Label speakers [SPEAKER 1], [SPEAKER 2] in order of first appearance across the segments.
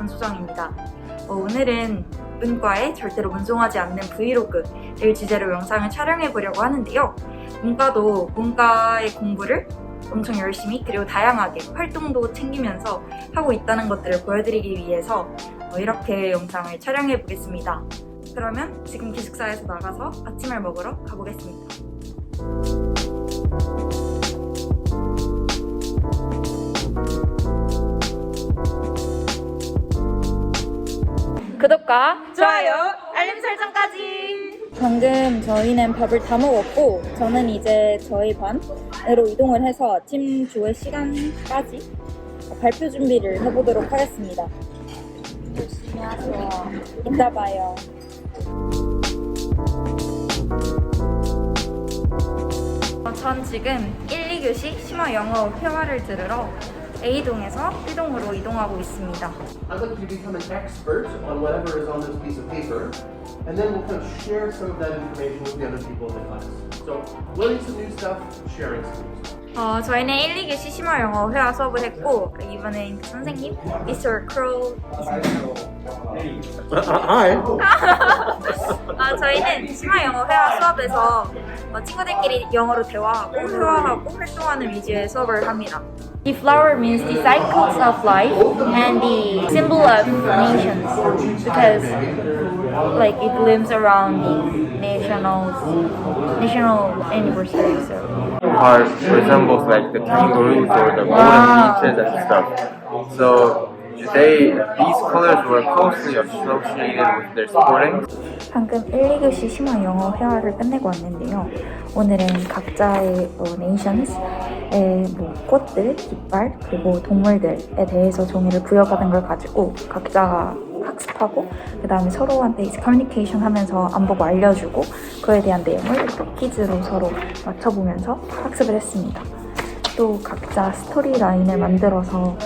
[SPEAKER 1] 전소정입니다. 어, 오늘은 문과에 절대로 문송하지 않는 브이로그를 주제로 영상을 촬영해 보려고 하는데요. 문과도 문과의 공부를 엄청 열심히 그리고 다양하게 활동도 챙기면서 하고 있다는 것들을 보여드리기 위해서 어, 이렇게 영상을 촬영해 보겠습니다. 그러면 지금 기숙사에서 나가서 아침을 먹으러 가보겠습니다. 구독과 좋아요, 알림 설정까지. 방금 저희는 밥을 다 먹었고 저는 이제 저희 반으로 이동을 해서 아침 조회 시간까지 발표 준비를 해보도록 하겠습니다. 열심히 하세요. 이따 봐요. 어, 전 지금 1, 2교시 심화 영어 회화를 들으러 A동에서 B동으로 이동하고 있습니다.
[SPEAKER 2] I'd like you to become an expert on whatever is on this piece of paper, and then we'll kind of share some of that information with the other people in the class. So, learning some new stuff, sharing some new stuff.
[SPEAKER 1] 어, 저희는 1, 2교시 심화 영어 회화 수업을 했고 이번엔 그 선생님 Mr. Crow
[SPEAKER 2] Hi.
[SPEAKER 1] 아, 저희는 심화 영어 회화 수업에서 어, 친구들끼리 영어로 대화하고 회화하고 활동하는 위주의 수업을 합니다. The flower means the cycles of life and the symbol of nations because like it blooms around the national national anniversary. So.
[SPEAKER 3] part resembles like the kangaroos or the
[SPEAKER 1] Wow.
[SPEAKER 3] golden beaches and stuff. So they these colors were closely associated with their sporting.
[SPEAKER 1] 방금 1, 2교시 심화 영어 회화를 끝내고 왔는데요. 오늘은 각자의 어, 네이션스의 뭐 꽃들, 깃발, 그리고 동물들에 대해서 종이를 부여받은 걸 가지고 각자가 학습하고 그 다음에 서로한테 이제 커뮤니케이션 하면서 안 보고 알려주고 그에 대한 내용을 이렇게 퀴즈로 서로 맞춰보면서 학습을 했습니다. 또 각자 스토리 라인을 만들어서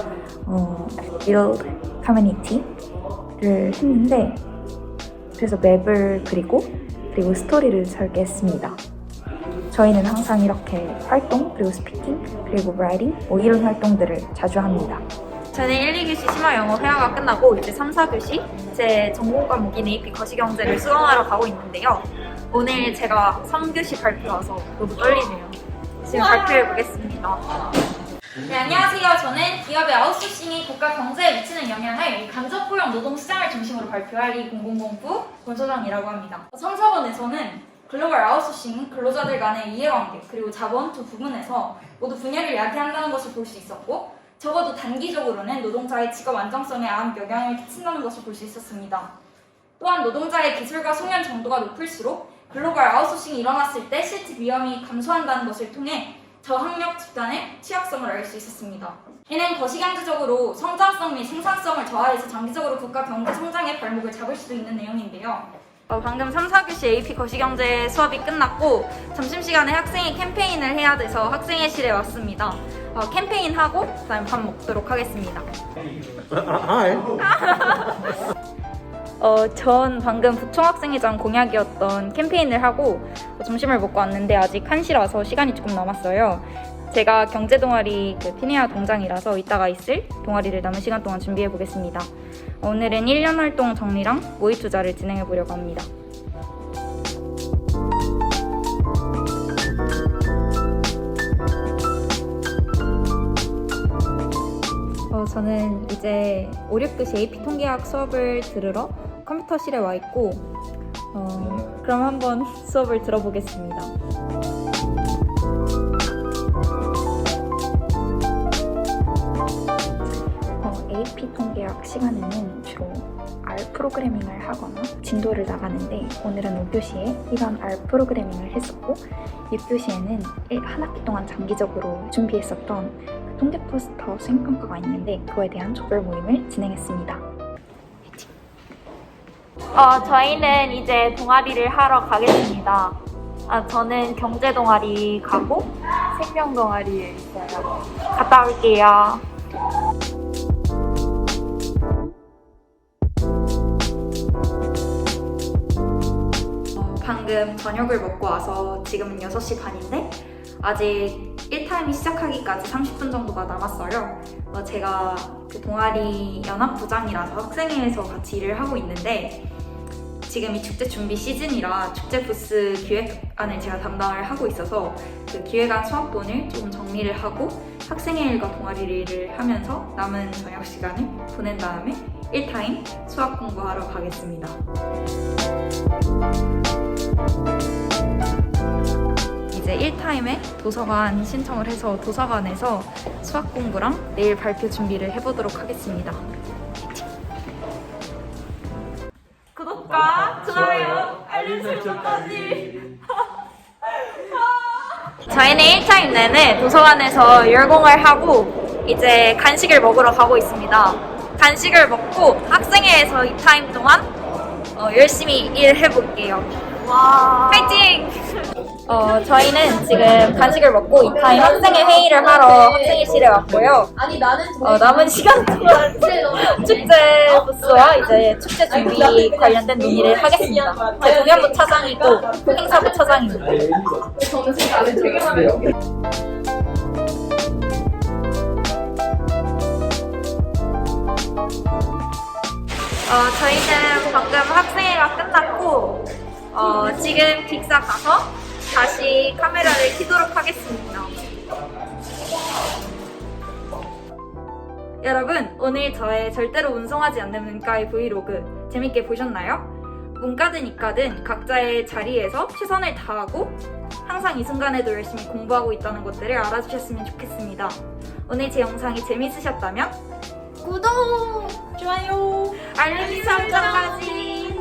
[SPEAKER 1] 어, build community를 했는데 그래서 맵을 그리고 그리고 스토리를 설계했습니다. 저희는 항상 이렇게 활동 그리고 스피킹 그리고 라이팅 뭐 이런 활동들을 자주 합니다. 저는 1, 2교시 심화 영어 회화가 끝나고 이제 3, 4교시 제 전공 과목인 AP 거시경제를 수강하러 가고 있는데요. 오늘 제가 3교시 발표라서 너무 떨리네요. 지금 발표해 보겠습니다. 네, 안녕하세요. 저는 기업의 아웃소싱이 국가 경제에 미치는 영향을 간접 고용 노동 시장을 중심으로 발표할 이 공공본부 본소장이라고 합니다. 성사원에서는 글로벌 아웃소싱은 근로자들 간의 이해관계 그리고 자본 두 부분에서 모두 분야를 야기한다는 것을 볼 수 있었고 적어도 단기적으로는 노동자의 직업 안정성에 암 영향을 끼친다는 것을 볼 수 있었습니다. 또한 노동자의 기술과 숙련 정도가 높을수록 글로벌 아웃소싱이 일어났을 때 실직 위험이 감소한다는 것을 통해 저학력 집단의 취약성을 알 수 있었습니다. 이는 거시경제적으로 성장성 및 생산성을 저하해서 장기적으로 국가 경제 성장의 발목을 잡을 수도 있는 내용인데요. 어, 방금 3, 4교시 AP 거시경제 수업이 끝났고 점심시간에 학생이 캠페인을 해야 돼서 학생회실에 왔습니다. 어, 캠페인하고 그다음에 밥 먹도록 하겠습니다.
[SPEAKER 2] Hi.
[SPEAKER 1] 어, 전 방금 부총학생회장 공약이었던 캠페인을 하고 점심을 먹고 왔는데 아직 1시라서 시간이 조금 남았어요. 제가 경제 동아리 그 피네아 동장이라서 이따가 있을 동아리를 남은 시간 동안 준비해 보겠습니다. 오늘은 1년 활동 정리랑 모의 투자를 진행해 보려고 합니다. 어, 저는 이제 5, 6교시 AP 통계학 수업을 들으러 컴퓨터실에 와 있고 어, 그럼 한번 수업을 들어보겠습니다. 통계학 시간에는 주로 R 프로그래밍을 하거나 진도를 나가는데 오늘은 5교시에 이런 R 프로그래밍을 했었고 6교시에는 한 학기 동안 장기적으로 준비했었던 그 통계 포스터 수행평가가 있는데 그거에 대한 조별 모임을 진행했습니다. 어, 저희는 이제 동아리를 하러 가겠습니다. 아, 저는 경제 동아리 가고 생명 동아리에 있어요. 갔다 올게요. 방금 저녁을 먹고 와서 지금은 6시 반인데 아직 1타임이 시작하기까지 30분 정도가 남았어요. 어, 제가 그 동아리 연합부장이라서 학생회에서 같이 일을 하고 있는데 지금 이 축제 준비 시즌이라 축제 부스 기획안을 제가 담당을 하고 있어서 그 기획안 수업본을 조금 정리를 하고 학생회 일과 동아리 일을 하면서 남은 저녁 시간을 보낸 다음에 1타임 수학 공부하러 가겠습니다. 이제 1타임에 도서관 신청을 해서 도서관에서 수학 공부랑 내일 발표 준비를 해보도록 하겠습니다. 구독과 좋아요, 알림 설정까지. 저희는 1타임 내내 도서관에서 열공을 하고 이제 간식을 먹으러 가고 있습니다. 간식을 먹고 학생회에서 2타임 동안 어, 열심히 일해볼게요. 와. 어, 저희는 지금 간식을 먹고 2타임 학생회 회의를 하러 학생회실에 왔고요.
[SPEAKER 4] 아니 나는
[SPEAKER 1] 어, 남은 시간 동안 축제 부스와 이제 축제 준비 관련된 논의를 하겠습니다. 제 공연부 차장이고 행사부 차장입니다.
[SPEAKER 4] 안에 들어갔어요.
[SPEAKER 1] 어, 저희는 방금 학생회가 끝났고 어, 지금 빅사 가서 다시 카메라를 켜도록 하겠습니다. 여러분, 오늘 저의 절대로 운송하지 않는 문과의 브이로그 재밌게 보셨나요? 문과든 이과든 각자의 자리에서 최선을 다하고 항상 이 순간에도 열심히 공부하고 있다는 것들을 알아주셨으면 좋겠습니다. 오늘 제 영상이 재밌으셨다면 구독! 좋아요! 알림 설정까지!